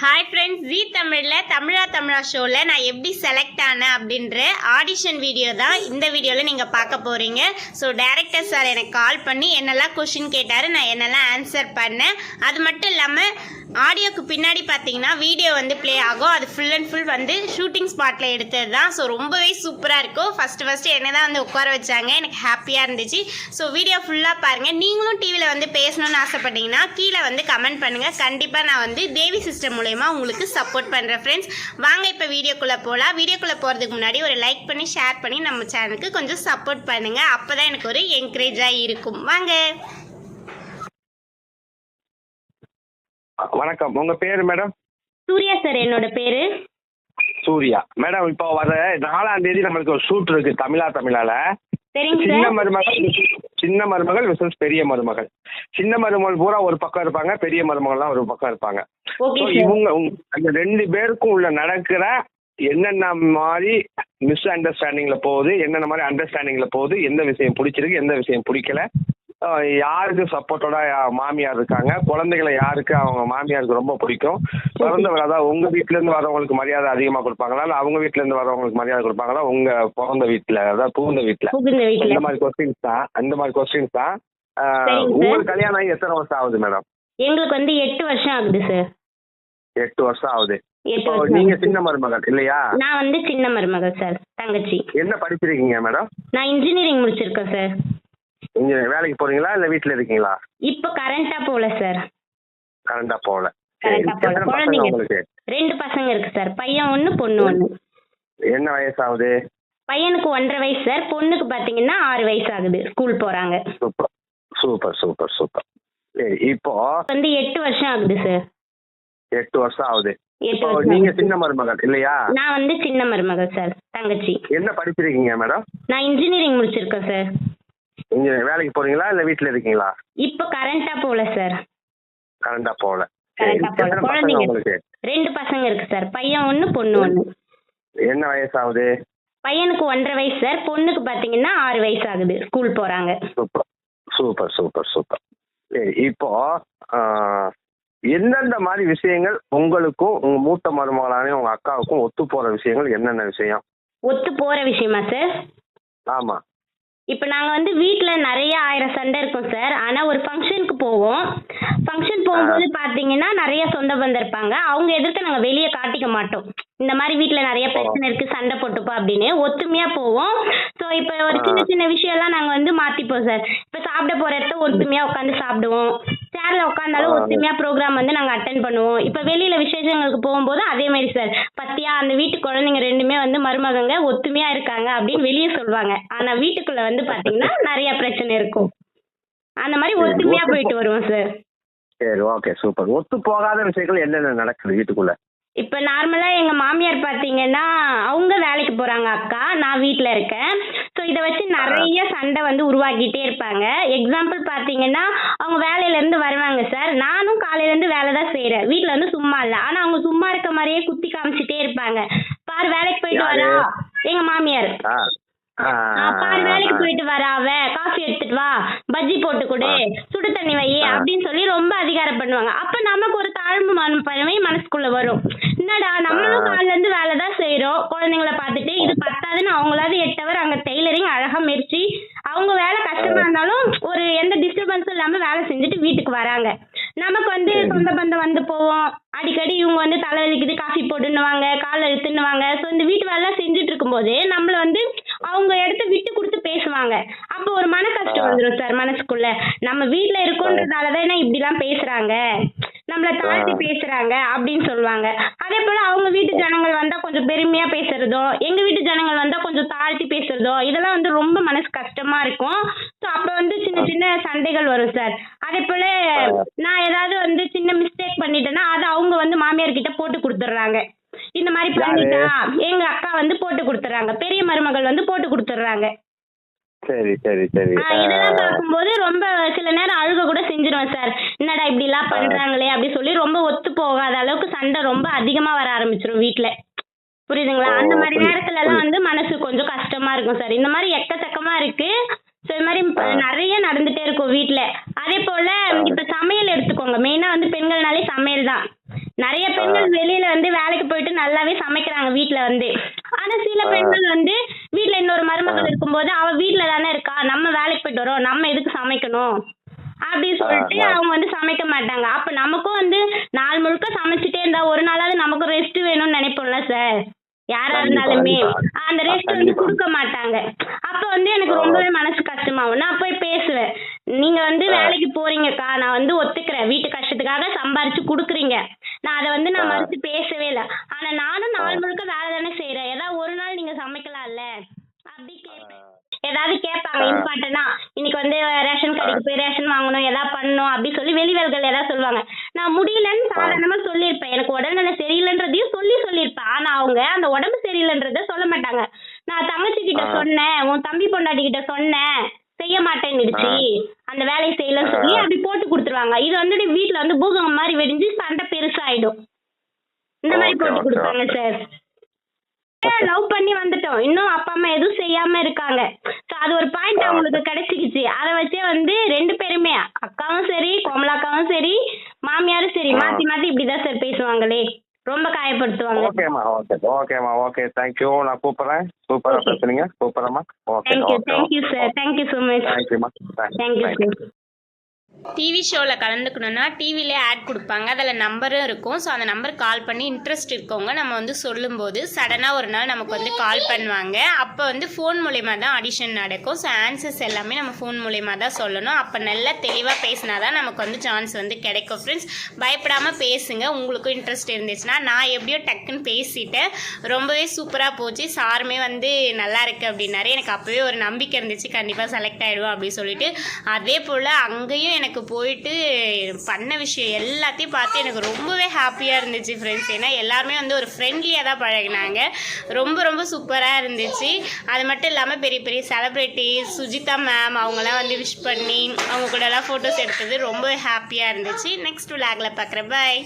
Hi friends G தமிழில் தமிழா தமிழா ஷோவில் நான் எப்படி செலக்ட் ஆனேன் அப்படின்ற ஆடிஷன் வீடியோ தான் இந்த வீடியோவில் நீங்கள் பார்க்க போகிறீங்க ஸோ டேரக்டர் சார் எனக்கு கால் பண்ணி என்னெல்லாம் கொஷின் கேட்டார் நான் என்னெல்லாம் ஆன்சர் பண்ணேன். அது மட்டும் இல்லாமல் ஆடியோக்கு பின்னாடி பார்த்தீங்கன்னா வீடியோ வந்து ப்ளே ஆகும். அது ஃபுல் அண்ட் ஃபுல் வந்து ஷூட்டிங் ஸ்பாட்டில் எடுத்தது தான். ஸோ ரொம்பவே சூப்பராக இருக்கும். ஃபஸ்ட்டு ஃபஸ்ட்டு என்ன தான் வந்து உட்கார வச்சாங்க. எனக்கு ஹாப்பியாக இருந்துச்சு. ஸோ வீடியோ ஃபுல்லாக பாருங்கள் நீங்களும் டிவியில் வந்து பேசணும்னு ஆசைப்பட்டீங்கன்னா கீழே வந்து கமெண்ட் பண்ணுங்கள் கண்டிப்பாக நான் வந்து தேவி சிஸ்டம் மூலயமா உங்களுக்கு சப்போர்ட் பண்ணுறேன் ஃப்ரெண்ட்ஸ் வாங்க இப்போ வீடியோக்குள்ளே போகலாம் வீடியோக்குள்ளே போகிறதுக்கு முன்னாடி ஒரு லைக் பண்ணி ஷேர் பண்ணி நம்ம சேனலுக்கு கொஞ்சம் சப்போர்ட் பண்ணுங்கள் அப்போ தான் எனக்கு ஒரு என்கரேஜாக இருக்கும். வாங்க. வணக்கம். உங்க பேரு மேடம்? சூர்யா சார் என்னோட பேர். சூர்யா. மேடம் இப்போ வர நாலாம் தேதி நம்மளுக்கு ஒரு ஷூட் இருக்கு தமிழா தமிழால. சின்ன மருமகள் சின்ன மருமகள் விசஸ் பெரிய மருமகள். சின்ன மருமகள் பூரா ஒரு பக்கம் இருப்பாங்க பெரிய மருமகள்லாம் ஒரு பக்கம் இருப்பாங்க. இவங்க அந்த ரெண்டு பேருக்கும் உள்ள நடக்கிற என்னென்ன மாதிரி மிஸ் அண்டர்ஸ்டாண்டிங்ல போகுது என்னென்ன மாதிரி அண்டர்ஸ்டாண்டிங்ல போகுது எந்த விஷயம் பிடிச்சிருக்கு எந்த விஷயம் பிடிக்கல யாருக்கு சப்போர்ட்டோட மாமியார் இருக்காங்க? குழந்தைகளை யாருக்கு அவங்க மாமியாருக்கு ரொம்ப பிடிக்கும்? பிறந்தவர் அதாவது உங்க வீட்ல இருந்து வரவங்களுக்கு மரியாதை அதிகமா கொடுப்பாங்களா? இல்ல அவங்க வீட்ல இருந்து வரவங்களுக்கு மரியாதை கொடுப்பாங்களா? உங்க பிறந்த வீட்ல அதாவது புகுந்த வீட்ல? புகுந்த இந்த வீட்டில் மாதிரி கொஸ்டின்ஸ் தான். அந்த மாதிரி கொஸ்டின்ஸ் தான். உங்களுக்கு கல்யாணம் ஆகி எத்தனை வருஷம் ஆகுது மேடம் எங்களுக்கு வந்து எட்டு வருஷம் ஆகுது சார். எட்டு வருஷம் ஆகுது. இப்போ நீங்க. சின்ன மருமகள் இல்லையா? நான் வந்து சின்ன மருமகள் சார். தங்கச்சி. என்ன படிச்சிருக்கீங்க மேடம் நான் இன்ஜினியரிங் முடிச்சிருக்கேன் சார். நீங்க வேலைக்கு போறீங்களா இல்ல வீட்ல இருக்கீங்களா? இப்போ கரண்ட்டாக போகல சார் கரண்டா கரண்டா பசங்க குழந்தைங்க. ரெண்டு பசங்க இருக்கு சார் பையன் ஒன்று பொண்ணு ஒன்று என்ன வயசாகுது? பையனுக்கு ஒன்றரை வயசு சார் பொண்ணுக்கு பார்த்தீங்கன்னா ஆறு வயசு ஆகுது ஸ்கூல் போகிறாங்க சூப்பர். Super super super. சரி இப்போ வந்து எட்டு வருஷம் ஆகுது சார் எட்டு வருஷம் ஆகுது. இப்போ நீங்க ஆகுது. சின்ன மருமகள் இல்லையா? நான் வந்து சின்ன மருமகள் சார் தங்கச்சி. என்ன படிச்சிருக்கீங்க மேடம் நான் இன்ஜினியரிங் முடிச்சிருக்கேன் சார் நீங்க வேலைக்கு போறீங்களா இல்ல வீட்ல இருக்கீங்களா? இப்போ சார் கரண்டா போகல சரி கரண்டா போகல. எத்தனை பசங்க குழந்தைங்க உங்களுக்கு? ரெண்டு பசங்க இருக்கு சார் பையன் ஒன்று பொண்ணு ஒன்று என்ன வயசாகுது? பையனுக்கு ஒன்றரை வயசு சார் பொண்ணுக்கு பார்த்தீங்கன்னா ஆறு வயசு ஆகுது ஸ்கூல் போகிறாங்க சூப்பர். Super super super. சரி இப்போ எந்தெந்த மாதிரி விஷயங்கள் உங்களுக்கும் உங்க மூத்த மருமகளான உங்க அக்காவுக்கும் ஒத்து போற விஷயங்கள் என்னென்ன விஷயம்? ஒத்து போகிற விஷயமா சார் ஆமா. இப்போ நாங்கள் வந்து வீட்டில் நிறைய ஆயிரம் சண்டை இருக்கும் சார். ஆனால் ஒரு ஃபங்க்ஷனுக்கு போவோம். ஃபங்க்ஷன் போகும்போது பார்த்தீங்கன்னா நிறைய சொந்த பந்தம் இருப்பாங்க. அவங்க எதிர்த்து நாங்கள் வெளியே காட்டிக்க மாட்டோம். இந்த மாதிரி வீட்டில் நிறைய பிரச்சனை இருக்குது சண்டை போட்டுப்போம் அப்படின்னு. ஒத்துமையாக போவோம். ஸோ இப்போ ஒரு சின்ன சின்ன விஷயம்லாம் நாங்கள் வந்து மாற்றிப்போம் சார். இப்போ சாப்பிட போகிற இடத்த ஒத்துமையாக உட்காந்து சாப்பிடுவோம். சேரில் உட்காந்தாலும் ஆ. ஒத்துமையாக ப்ரோக்ராம் வந்து நாங்கள் அட்டன் பண்ணுவோம். இப்போ வெளியில் விசேஷங்களுக்கு போகும்போது அதே மாதிரி சார் பத்தியா அந்த வீட்டு குழந்தைங்க ரெண்டுமே வந்து மருமகங்க ஒத்துமையாக இருக்காங்க அப்படின்னு வெளியே சொல்லுவாங்க ஆனால் வீட்டுக்குள்ளே வந்து பார்த்தீங்கன்னா நிறைய பிரச்சனை இருக்கும். அந்த மாதிரி சரி, ஒத்துமையாக ஒத்து போயிட்டு வருவோம் சார் சரி ஓகே சூப்பர் ஒத்து போகாத விஷயங்கள் என்னென்ன நடக்குது வீட்டுக்குள்ள? இப்போ நார்மலாக எங்கள் மாமியார் பார்த்தீங்கன்னா அவங்க வேலைக்கு போகிறாங்க அக்கா. நான் வீட்டில் இருக்கேன். ஸோ இதை வச்சு நிறைய சண்டை வந்து உருவாக்கிட்டே இருப்பாங்க. எக்ஸாம்பிள் பார்த்தீங்கன்னா அவங்க வேலையிலேருந்து வருவாங்க சார் நானும் காலையிலேருந்து வேலை தான் செய்கிறேன் வீட்டில் வந்து சும்மா இல்லை. ஆனால் அவங்க சும்மா இருக்க மாதிரியே குத்தி காமிச்சிட்டே இருப்பாங்க. பாரு வேலைக்கு போயிட்டு? வரா எங்கள் மாமியார். பாரு வேலைக்கு போயிட்டு வரா அவ. காஃபி எடுத்துட்டு வா. பஜ்ஜி போட்டு கொடு. சுடு தண்ணி வை. அப்படின்னு சொல்லி ரொம்ப அதிகாரம் பண்ணுவாங்க அப்ப நமக்கு ஒரு தாழ்வு மனப்பான்மை மனசுக்குள்ள வரும். என்னடா நம்மளும். காலைல இருந்து வேலை தான் செய்யறோம் குழந்தைங்கள பார்த்துட்டு இது பத்தாதுன்னு அவங்களாவது எட்டு ஹவர் அங்க டெய்லரிங் அழகா மெரிச்சு அவங்க வேலை கஷ்டமா இருந்தாலும் ஒரு எந்த டிஸ்டர்பன்ஸும் இல்லாம வேலை செஞ்சுட்டு வீட்டுக்கு வராங்க நமக்கு வந்து சரி. சொந்த பந்தம் வந்து போவோம் அடிக்கடி இவங்க வந்து தலை வலிக்குது காஃபி போட்டுன்னுவாங்க கால் அழுத்துன்னுவாங்க ஸோ இந்த வீட்டு வேலை செஞ்சுட்டு இருக்கும்போது நம்மள வந்து அவங்க இடத்த விட்டு கொடுத்து பேசுவாங்க. அப்போ ஒரு மன கஷ்டம். வந்துடும் சார் மனசுக்குள்ள. நம்ம வீட்ல இருக்கோன்றதால தானே இப்படிலாம் பேசுறாங்க? நம்மள தாழ்த்தி. பேசுறாங்க அப்படின்னு சொல்லுவாங்க. அதே போல அவங்க வீட்டு ஜனங்கள் வந்தா கொஞ்சம் பெருமையா பேசுறதோ எங்க வீட்டு ஜனங்கள் வந்தா கொஞ்சம் தாழ்த்தி பேசுறதோ இதெல்லாம் வந்து ரொம்ப மனசு கஷ்டமா இருக்கும். ஸோ அப்ப வந்து சின்ன சின்ன சண்டைகள் வரும் சார். அதே போல. நான் ஏதாவது வந்து சின்ன மிஸ்டேக் பண்ணிட்டேன்னா அதை அவங்க வந்து மாமியார் கிட்ட போட்டு கொடுத்துட்றாங்க. இந்த மாதிரி? பண்ணிட்டா எங்க அக்கா வந்து போட்டு கொடுத்துட்றாங்க பெரிய மருமகள் வந்து போட்டு கொடுத்துட்றாங்க சரி சரி சரி இதெல்லாம் பார்க்கும்போது ரொம்ப சில நேரம் அழுக கூட செஞ்சிருவேன் சார் என்னடா இப்படி எல்லாம். பண்றாங்களே அப்படி சொல்லி ரொம்ப ஒத்து போகாத அளவுக்கு சண்டை ரொம்ப அதிகமா வர ஆரம்பிச்சிரும் வீட்ல புரியுதுங்களா அந்த மாதிரி நேரத்துல எல்லாம். வந்து மனசு கொஞ்சம் கஷ்டமா இருக்கும் சார் இந்த மாதிரி எக்கச்சக்கமா இருக்கு ஸோ இது மாதிரி. நிறைய நடந்துட்டே இருக்கும் வீட்ல அதே போல. இப்ப சமையல் எடுத்துக்கோங்க மெயினா வந்து பெண்கள்னாலே நிறைய பெண்கள் வெளியில வந்து வேலைக்கு போயிட்டு நல்லாவே சமைக்கிறாங்க வீட்ல வந்து ஆனா சில. பெண்கள் வந்து வீட்ல இன்னொரு மருமகள். இருக்கும்போது அவ வீட்ல தானே இருக்கா நம்ம வேலைக்கு போயிட்டு வரோம் நம்ம எதுக்கு சமைக்கணும் அப்படின்னு சொல்லிட்டு. அவங்க வந்து சமைக்க மாட்டாங்க அப்ப நமக்கும் வந்து நாள் முழுக்க சமைச்சிட்டே இருந்தா ஒரு நாளாவது நமக்கு ரெஸ்ட் வேணும்னு நினைப்போம்ல சார் யாரா இருந்தாலுமே. அந்த ரெஸ்ட் வந்து. கொடுக்க மாட்டாங்க அப்ப வந்து எனக்கு. ரொம்பவே மனசு கஷ்டமாகும் நான் போய் பேசுவேன் நீங்க வந்து. வேலைக்கு போறீங்கக்கா நான் வந்து ஒத்துக்கிறேன் வீட்டு கஷ்டத்துக்காக சம்பாரிச்சு குடுக்குறீங்க நான் அதை வந்து நான். மறுத்து பேசவே இல்லை. ஆனா நானும் நாள். முழுக்க வேலை தானே செய்யறேன் ஏதாவது ஒரு நாள் நீங்க சமைக்கலாம்ல? அப்படி கேட்பேன் ஏதாவது கேட்பாங்க. இம்பார்ட்டனா இன்னைக்கு வந்து ரேஷன் கடைக்கு போய் ரேஷன் வாங்கணும் ஏதாவது பண்ணணும் அப்படி சொல்லி வெளிவேல்கள் ஏதாவது சொல்லுவாங்க. நான் முடியலன்னு சாதாரணமா சொல்லியிருப்பேன். எனக்கு உடல்நிலை சரியில்லைன்றதையும் சொல்லி சொல்லியிருப்பேன். ஆனா அவங்க அந்த உடம்பு சரியில்லைன்றத சொல்ல மாட்டாங்க. நான் தங்கச்சி கிட்ட. சொன்னேன் உன் தம்பி பொண்டாட்டி கிட்ட சொன்னேன் செய்ய மாட்டேன்னுடுச்சு அந்த வேலையை செய்யலன்னு சொல்லி ஆ. அப்படி போட்டு கொடுத்துருவாங்க இது வந்துட்டு வீட்ல வந்து பூகம்பம் மாதிரி வெடிஞ்சு சண்டை பெருசாயிடும் இந்த கொடுப்பாங்க சார் லவ் பண்ணி வந்துட்டோம். இன்னும் அப்பா அம்மா எதுவும் செய்யாம இருக்காங்க. ஸோ அது ஒரு பாயிண்ட். அவங்களுக்கு கிடைச்சிக்கிச்சு. அதை வச்சே வந்து ரெண்டு பேருமே அக்காவும் சரி கோமலாக்காவும் சரி மாமியாரும் சரி. மாத்தி மாத்தி இப்படிதான் சார் பேசுவாங்களே. ரொம்ப காயப்படுத்துவாங்க. ஓகேம்மா ஓகே ஓகேம்மா ஓகே தேங்க்யூ நான் கூப்பிட்றேன். சூப்பராக Okay. பேசுனீங்க. சூப்பரம்மா okay thank you okay thank you sir thank you so much தேங்க்யூம்மா thank you thank you sir TV ஷோவில் கலந்துக்கணும்னா டிவிலே ஆட் கொடுப்பாங்க. அதில் நம்பரும் இருக்கும். ஸோ அந்த நம்பர் கால் பண்ணி இன்ட்ரெஸ்ட் இருக்கவங்க நம்ம வந்து சொல்லும்போது சடனாக ஒரு நாள் நமக்கு வந்து கால் பண்ணுவாங்க. அப்போ வந்து ஃபோன் மூலயமா தான் ஆடிஷன் நடக்கும். ஸோ ஆன்சர்ஸ் எல்லாமே நம்ம ஃபோன் மூலயமா தான் சொல்லணும். அப்போ நல்லா தெளிவாக பேசினா தான் நமக்கு வந்து சான்ஸ் வந்து கிடைக்கும் ஃப்ரெண்ட்ஸ் பயப்படாமல் பேசுங்க. உங்களுக்கும் இன்ட்ரெஸ்ட் இருந்துச்சுன்னா நான் எப்படியோ டக்குன்னு பேசிட்டேன். ரொம்பவே சூப்பராக போச்சு. சாருமே வந்து நல்லா இருக்குது அப்படின்னாரு. எனக்கு அப்போவே ஒரு நம்பிக்கை இருந்துச்சு. கண்டிப்பாக செலக்ட் ஆகிடுவோம் அப்படின்னு சொல்லிட்டு. அதே போல் அங்கேயும் எனக்கு போயிட்டு பண்ண விஷயம் எல்லாத்தையும் பார்த்து எனக்கு ரொம்பவே ஹாப்பியாக இருந்துச்சு ஃப்ரெண்ட்ஸ் ஏன்னா எல்லாருமே வந்து ஒரு ஃப்ரெண்ட்லியாக தான் பழகினாங்க. ரொம்ப ரொம்ப சூப்பராக இருந்துச்சு. அது மட்டும் இல்லாமல் பெரிய பெரிய செலிப்ரிட்டிஸ் சுஜிதா மேம் அவங்களாம் வந்து விஷ் பண்ணி அவங்க கூடலாம் ஃபோட்டோஸ் எடுத்தது ரொம்ப ஹாப்பியாக இருந்துச்சு. நெக்ஸ்ட் விளாகில் பார்க்குறேன் பாய்